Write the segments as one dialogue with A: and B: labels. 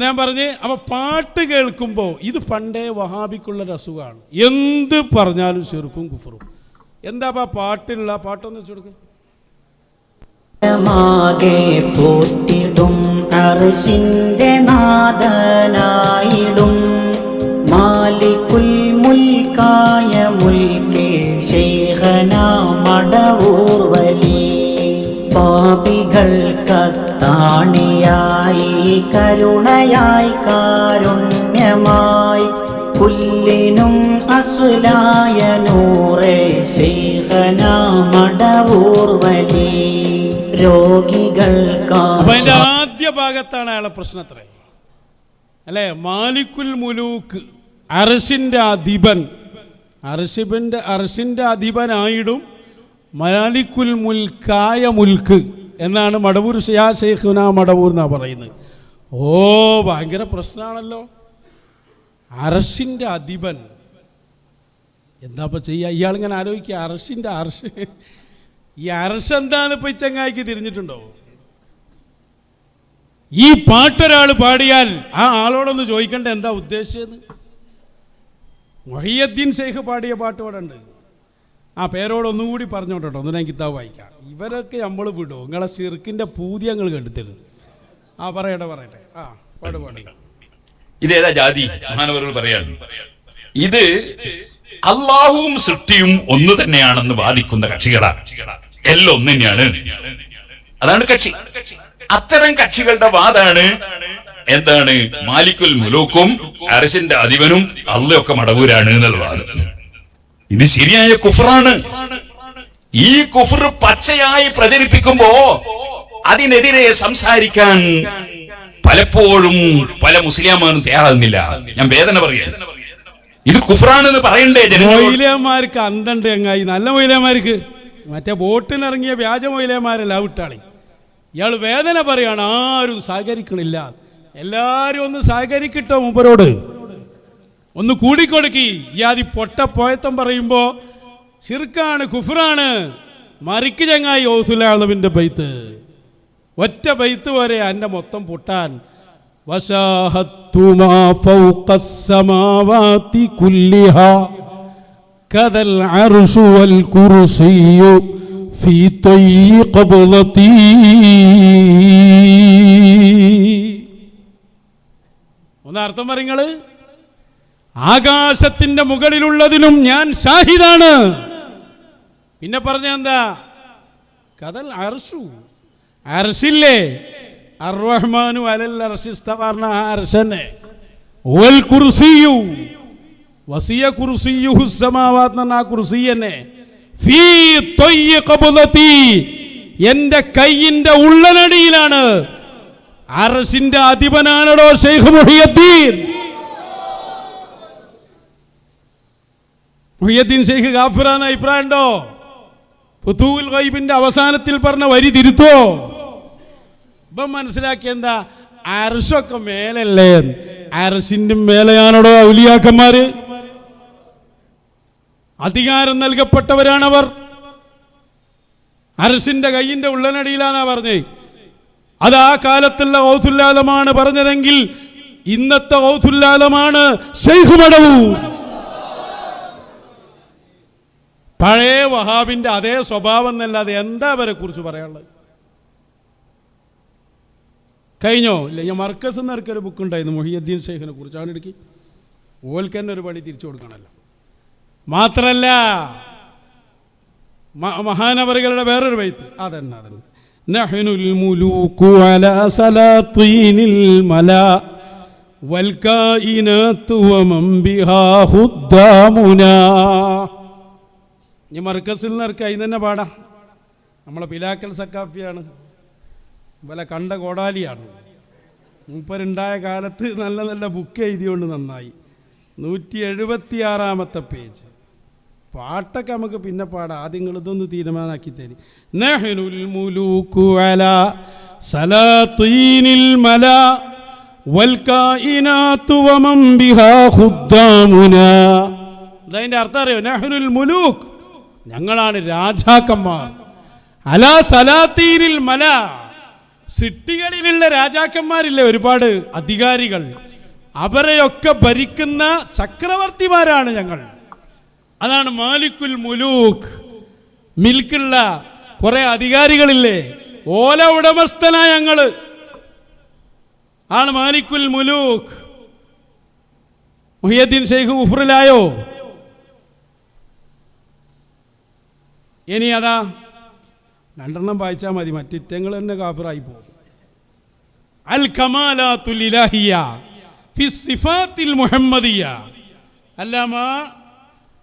A: ഞാൻ പറഞ്ഞ് അപ്പൊ പാട്ട് കേൾക്കുമ്പോൾ ഇത് പണ്ടേ വഹാബിക്കുള്ള അസുഖമാണ് എന്ത് പറഞ്ഞാലും ചെറുക്കും കുഫറും. എന്താ ആ പാട്ടുള്ള പാട്ടൊന്ന് വെച്ചു കൊടുക്കുക
B: മാകെ പോറ്റിടും നാദനായിടും മുൽക്കായ മുൽക്കേ പാപികൾക്കത്താണിയായി കരുണയായി കാരുണ്യമായി. പുല്ലിനും അസുലായ നൂറേ ശൈഖന മടവൂർ വലി രോഗികൾക്കാ
A: ആദ്യ ഭാഗത്താണ് അയാളെ പ്രശ്നത്ര അല്ലേ? മാലിക്കുൽ മുലൂക്ക് അർഷിന്റെ അധിപൻ. അർഷിബിന്റെ അർഷിന്റെ അധിപനായിടും മാലിക്കുൽ മുൽക്കായ മുൽക്ക് എന്നാണ് മടവൂർ ഷിയാ ഷെയ്ഖുന മടവൂർ എന്നാണ് പറയുന്നത്. ഓ ഭയങ്കര പ്രശ്നമാണല്ലോ അറഷിന്റെ അധിപൻ. എന്താ ഇപ്പൊ ചെയ്യുക ഇയാളിങ്ങനെ ആലോചിക്കുക. അറഷിന്റെ അറഷ് ഈ അറഷ് എന്താണ് ഇപ്പൊ ഈ ചങ്ങായിക്ക് തിരിഞ്ഞിട്ടുണ്ടോ? ഈ പാട്ടൊരാൾ പാടിയാൽ ആ ആളോടൊന്ന് ചോദിക്കണ്ട എന്താ ഉദ്ദേശിച്ചത് മൊഹിയദ്ദീൻ ഷെയ്ഖ് പാടിയ പാട്ട് ഇവിടെ ഉണ്ട്. ആ പേരോട് ഒന്നും കൂടി പറഞ്ഞോട്ടോ ഒന്ന് ഞാൻ കിതാബ് വായിക്കാം. ഇവരൊക്കെ നമ്മൾ വിടും. നിങ്ങളെ സിർക്കിന്റെ പൂതി ഞങ്ങൾ കെടുത്തരുത് ആ പറയട്ടെ പറയട്ടെ. ആ പാട് പാടി.
C: ഇതേതാ ജാതി? മഹാനവറുകൾ പറയാണ്. ഇത് അള്ളാഹുവും സൃഷ്ടിയും ഒന്ന് തന്നെയാണെന്ന് വാദിക്കുന്ന കക്ഷികളാണ്. എല്ലാം ഒന്ന് തന്നെയാണ് അതാണ് കക്ഷി. അത്തരം കക്ഷികളുടെ വാദാണ് എന്താണ് മാലിക്കുൽ മുലൂക്കും അരസിന്റെ അധിപനും അള്ളയൊക്കെ മടവൂരാണ് എന്നുള്ള വാദം. ഇത് ശരിയായ കുഫറാണ്. ഈ കുഫർ പച്ചയായി പ്രചരിപ്പിക്കുമ്പോ അതിനെതിരെ സംസാരിക്കാൻ പലപ്പോഴും പല മുസ്ലിംമാരും തയ്യാറാകുന്നില്ല. ഞാൻ വേദന പറയാ. ഇത് കുഫറാണെന്ന് പറയണ്ടേ
A: മൊയിലേമാർക്ക് അന്തണ്ട് ചങ്ങായി നല്ല മൊയിലേമാർക്ക് മറ്റേ ബോട്ടിനിറങ്ങിയ വ്യാജ മൊയിലേമാരല്ല വിട്ടാളി. ഇയാൾ വേദന പറയാണ് ആരും സഹകരിക്കണില്ല. എല്ലാരും ഒന്ന് സഹകരിക്കട്ടോ മുമ്പരോട് ഒന്ന് കൂടിക്കൊടുക്കി. ഇയാതി പൊട്ട പോയത്തം പറയുമ്പോ ശിർക്കാണ് കുഫറാണ് മറിക്ക് ചങ്ങായി ഓസുലാളവിന്റെ ബൈത്ത്. ഒറ്റ ബൈത്ത് വരെ എന്റെ മൊത്തം പൊട്ടാൻ. ഒന്നർത്ഥം പറയുങ്ങൾ ആകാശത്തിന്റെ മുകളിലുള്ളതിനും ഞാൻ ഷാഹിദാണ്. പിന്നെ പറഞ്ഞ എന്താ? കഥൽ അർഷു. അർഷില്ലേ അർറഹ്മാനു അലൽ അർഷിസ്ത പറഞ്ഞ ആ അർഷനെ വൽ കുർസിയു വസിയ കുർസിയുഹു സമാവാത്ത് എന്ന ആ കുർസി ഫീ തൊയ്യ ഖബദതി എന്റെ കൈയിന്റെ ഉള്ളനടിയിലാണ്. അറസിന്റെ അധിപനാണോ ഷെയ്ഖ് മുഹിയദ്ദീൻ. മുഹിയദ്ദീൻ ഷെയ്ഖ് ഗാഫിറാന്ന അഭിപ്രായം ഉണ്ടോ? ഫുത്തൂൽ ഗൈബിന്റെ അവസാനത്തിൽ പറഞ്ഞ വരി തിരുത്തോ? ഇപ്പം മനസ്സിലാക്കിയ എന്താ? അരശൊക്കെ മേലല്ലേ? അരശിന്റെ മേലെയാണോ ഔലിയാക്കന്മാര്? അധികാരം നൽകപ്പെട്ടവരാണവർ. അരശിന്റെ കയ്യിന്റെ ഉള്ളനടിയിലാണ് പറഞ്ഞേ. അത് ആ കാലത്തുള്ള ഔസുല്ലാലമാണ് പറഞ്ഞതെങ്കിൽ ഇന്നത്തെ ഔസുല്ലാലമാണ് ഷെയ്ഖ് മടവൂർ പഴയ വഹാബിന്റെ അതേ സ്വഭാവം എന്നല്ലാതെ എന്താ അവരെ കുറിച്ച് പറയാനുള്ളത്? കഴിഞ്ഞോ? ഇല്ല ഞാൻ മർക്കസ് എന്നൊരു ബുക്ക് ഉണ്ടായിരുന്നു മൊഹിയുദ്ദീൻ ഷെയ്ഖിനെ കുറിച്ച്. അവൻ ഇടുക്കി ഓൽക്ക് തന്നെ ഒരു പണി തിരിച്ചു കൊടുക്കണമല്ലോ. മാത്രല്ല മഹാനവറികളുടെ വേറൊരു വൈത്ത് അതന്നെ അതന്നെ. നഹ്നുൽ മല ഇനി മർക്കസിൽ നിന്ന് അതിന് തന്നെ പാടാം. നമ്മളെ പിലാക്കൽ സക്കാഫിയാണ് വല കണ്ട കോടാലിയാണ്. മൂപ്പരുണ്ടായ കാലത്ത് നല്ല നല്ല ബുക്ക് എഴുതിയോണ്ട് നന്നായി. നൂറ്റി എഴുപത്തി ആറാമത്തെ പേജ്. പാട്ടൊക്കെ നമുക്ക് പിന്നെ പാടാം. ആദ്യം നിങ്ങൾ ഇതൊന്ന് തീരുമാനമാക്കി തരും മല ഇതതിന്റെ അർത്ഥം അറിയോ? നെഹ്നുൽ മുലൂക്ക്. ഞങ്ങളാണ് രാജാക്കന്മാർ. അലാ സലാത്തീനിൽ മല. സിട്ടികളിലുള്ള രാജാക്കന്മാരില്ലേ ഒരുപാട് അധികാരികൾ. അവരെയൊക്കെ ഭരിക്കുന്ന ചക്രവർത്തിമാരാണ് ഞങ്ങൾ. അതാണ് മാലിക്കുൽ മുലൂക്ക്. മിൽക്കുള്ള കുറെ അധികാരികളില്ലേ? ഓല ഉടമസ്ഥനായ ഞങ്ങൾ. ആണ് മാലിക്കുൽ മുലൂക്ക്. മുഹിയദ്ദീൻ ഷെയ്ഖ് ഉഫറിലായോ? ഇനി അതാ. രണ്ടെണ്ണം വായിച്ചാൽ മതി. മറ്റിറ്റങ്ങൾ തന്നെ കാഫിറായി പോകും. അൽ സിഫാത്തിൽ മുഹമ്മദിയ.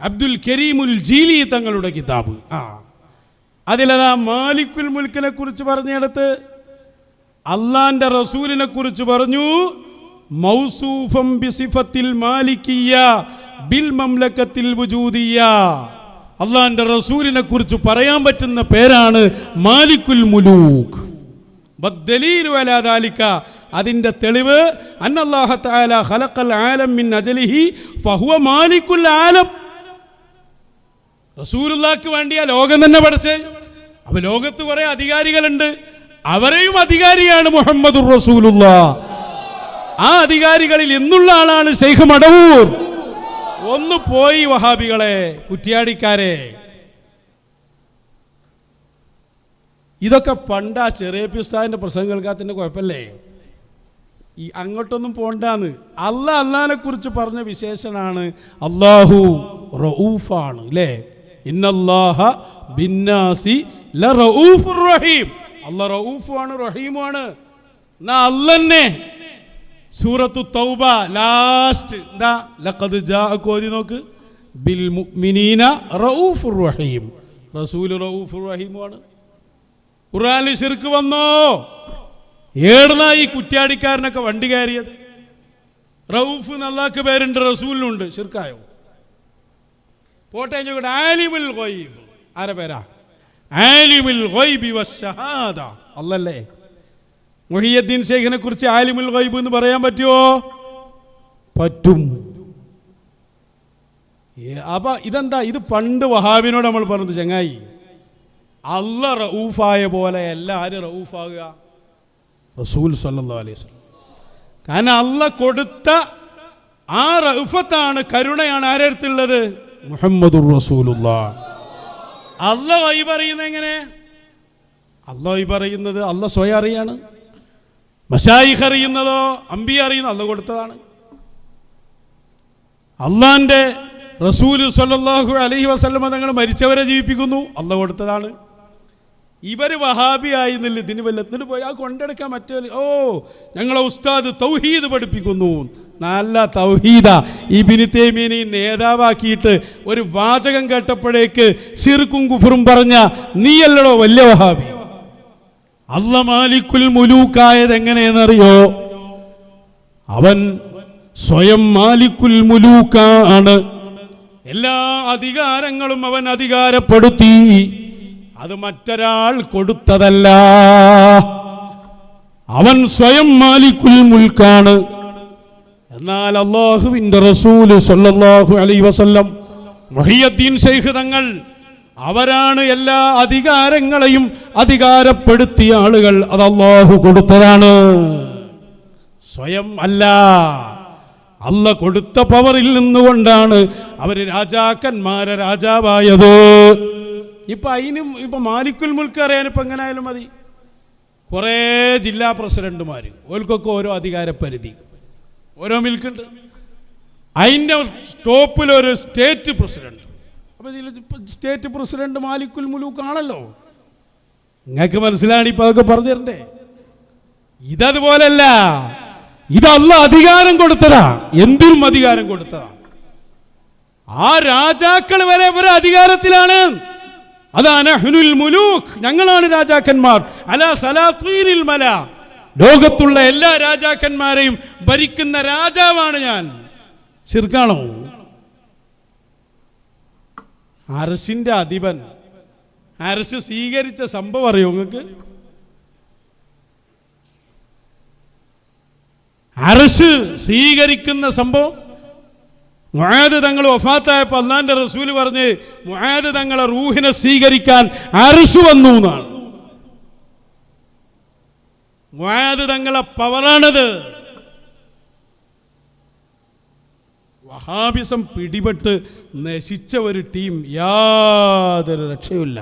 A: അബ്ദുൽ കരീമുൽ ജീലി തങ്ങളുടെ കിതാബ്. ആ. അതിലതാ മാലിക്കുൽ മുൽക്കിനെ കുറിച്ച് പറഞ്ഞിടത്ത് അള്ളാന്റെ റസൂലിനെ കുറിച്ച് പറഞ്ഞു മൗസൂഫം ബിസിഫത്തിൽ മാലിക്കിയ ബിൽ മംലക്കത്തിൽ വുജൂദിയ. അള്ളാന്റെ റസൂലിനെ കുറിച്ച് പറയാൻ പറ്റുന്ന പേരാണ് മാലിക്കുൽ മുലൂക്ക്. ബദ്ദലീലു അലാ ദാലിക അതിന്റെ തെളിവ് അന്നല്ലാഹ തആല ഖലഖൽ ആലം അജലിഹി ഫഹുവ മാലിക്കുൽ ആലം. റസൂലുള്ളാക്ക് വേണ്ടിയാ ലോകം തന്നെ പഠിച്ചേ. അപ്പൊ ലോകത്ത് കുറെ അധികാരികളുണ്ട്. അവരെയും അധികാരിയാണ് മുഹമ്മദ് റസൂലുള്ള. ആ അധികാരികളിൽ എന്നുള്ള ആളാണ് ഷെയ്ഖ് മടവൂർ. ഒന്ന് പോയി വഹാബികളെ കുറ്റിയാടിക്കാരെ. ഇതൊക്കെ പണ്ടാ ചെറിയ പിസ്താവിന്റെ പ്രസംഗം കേൾക്കാത്തതിന്റെ കുഴപ്പമില്ലേ ഈ അങ്ങോട്ടൊന്നും പോണ്ടാന്ന്. അല്ല അല്ലാനെ കുറിച്ച് പറഞ്ഞ വിശേഷനാണ് അള്ളാഹു റഊഫാണ് അല്ലേ ഇന്നല്ലാഹ ബിന്നാസി റഹീം. അല്ല റഊഫുമാണ് റഹീമാണ് എന്നാ അല്ലന്നെ. സൂറത്തു തൗബ ലാസ്റ്റ് എന്താ? ലഖദ് ജാഅക്കും ഓതി നോക്ക്. ബിൽ മുഅ്മിനീന റഊഫുർ റഹീം. റസൂൽ റഊഫുർ റഹീമാണ് ഖുർആനിൽ ശിർക്ക് വന്നോ? ഏടനാ ഈ കുറ്റ്യാടിക്കാരനൊക്കെ വണ്ടി കയറിയത്? റൌഫ് നല്ലാക്ക് പേരുണ്ട് റസൂലിനുണ്ട്. ശിർക്കായോ? പോട്ടെ ആലിമുൽ ഗൈബ്. ആരെ പേരാ? ആലിമുൽ ഗൈബി വശഹാദ അല്ലല്ലേ? മുഹിയദ്ദീൻ ശേഖിനെ കുറിച്ച് ആലിമുൽ വൈബ് എന്ന് പറയാൻ പറ്റുമോ പറ്റും. അപ്പൊ ഇതെന്താ? ഇത് പണ്ട് വഹാബിനോട് നമ്മൾ പറഞ്ഞത് ചങ്ങായി അല്ല റഊഫായ പോലെ അല്ല ആര് റഊഫാകുക. റസൂൽ സല്ലല്ലാഹു അലൈഹി കാരണം അല്ല കൊടുത്ത ആ റൗഫത്താണ് കരുണയാണ് ആരടുത്തുള്ളത് റസൂലുള്ള അല്ല വൈ പറയുന്നത് എങ്ങനെ? അല്ല വൈ പറയുന്നത് അല്ല സ്വയം അറിയാണ്. മഷായിഖ് അറിയുന്നതോ അമ്പി അറിയുന്ന അല്ല കൊടുത്തതാണ്. അള്ളാന്റെ റസൂൽ സല്ലാഹു അലഹി വസ്ലമ തങ്ങൾ മരിച്ചവരെ ജീവിപ്പിക്കുന്നു അല്ല കൊടുത്തതാണ്. ഇവർ വഹാബി ആയിരുന്നില്ല ഇതിന് വല്ല എന്നിട്ട് പോയി ആ കൊണ്ടെടുക്കാൻ മറ്റേ ഓ ഞങ്ങളെ ഉസ്താദ് തൗഹീദ് പഠിപ്പിക്കുന്നു. നല്ല തൗഹീദ. ഈ ബിനിത്തേമീനെ നേതാവാക്കിയിട്ട് ഒരു വാചകം കേട്ടപ്പോഴേക്ക് ഷിർക്കും കുഫറും പറഞ്ഞ നീയല്ലടോ വലിയ വഹാബി. അല്ല മാലിക്കുൽ മുലൂക്കായത് എങ്ങനെയെന്നറിയോ? അവൻ സ്വയം മാലിക്കുൽ മുലൂക്കാണ്. എല്ലാ അധികാരങ്ങളും അവൻ അധികാരപ്പെടുത്തി. അത് മറ്റൊരാൾ കൊടുത്തതല്ല. അവൻ സ്വയം മാലിക്കുൽ മുൽക്കാണ്. എന്നാൽ അള്ളാഹുവിന്റെ റസൂൽ അലൈ വസല്ലം മുഹിയദ്ദീൻ ശൈഖ് തങ്ങൾ അവരാണ് എല്ലാ അധികാരങ്ങളെയും അധികാരപ്പെടുത്തിയ ആളുകൾ. അത് അള്ളാഹു കൊടുത്തതാണ്. സ്വയം അല്ല. അല്ല കൊടുത്ത പവറിൽ നിന്നുകൊണ്ടാണ് അവർ രാജാക്കന്മാരെ രാജാവായത്. ഇപ്പൊ അതിനും ഇപ്പൊ മാലിക്കുൽ മുൽക്ക് അറിയാൻ ഇപ്പൊ എങ്ങനെയാലും മതി. കുറേ ജില്ലാ പ്രസിഡന്റുമാർ ഓൽക്കൊക്കെ ഓരോ അധികാര പരിധി ഓരോ മിൽക്കുണ്ട്. അതിന്റെ ടോപ്പിൽ ഒരു സ്റ്റേറ്റ് പ്രസിഡന്റ്. അപ്പോൾ ഇതിൽ സ്റ്റേറ്റ് പ്രസിഡന്റ് മാലിക്കുൽ മുലൂക്ക് ആണല്ലോ. നിങ്ങൾക്ക് മനസ്സിലാണ് ഇപ്പൊ അതൊക്കെ പറഞ്ഞു തരണ്ടേ? ഇതതുപോലല്ല. ഇതല്ല അധികാരം കൊടുത്തതാ. എന്തിനും അധികാരം കൊടുത്തതാ. ആ രാജാക്കൾ വരെ ഒരു അധികാരത്തിലാണ്. അതാണ് ഞങ്ങളാണ് രാജാക്കന്മാർ. അല സലാത്തീനിൽ മല. ലോകത്തുള്ള എല്ലാ രാജാക്കന്മാരെയും ഭരിക്കുന്ന രാജാവാണ് ഞാൻ. ശിർക്കാണോ അരസിന്റെ അധിപൻ. അരശ് സ്വീകരിച്ച സംഭവം അറിയോ നിങ്ങൾക്ക്? അരശ് സ്വീകരിക്കുന്ന സംഭവം? മുഹാദ് തങ്ങൾ വഫാത്തായപ്പോൾ അള്ളാന്റെ റസൂൽ പറഞ്ഞ് മുഹാദ് തങ്ങളെ റൂഹിനെ സ്വീകരിക്കാൻ അരശ് വന്നു എന്നാണ്. മുഹാദ് തങ്ങളെ പവറാണത്. വഹാബിസം പിടിപെട്ട് നശിച്ച ഒരു ടീം യാതൊരു രക്ഷയുമില്ല.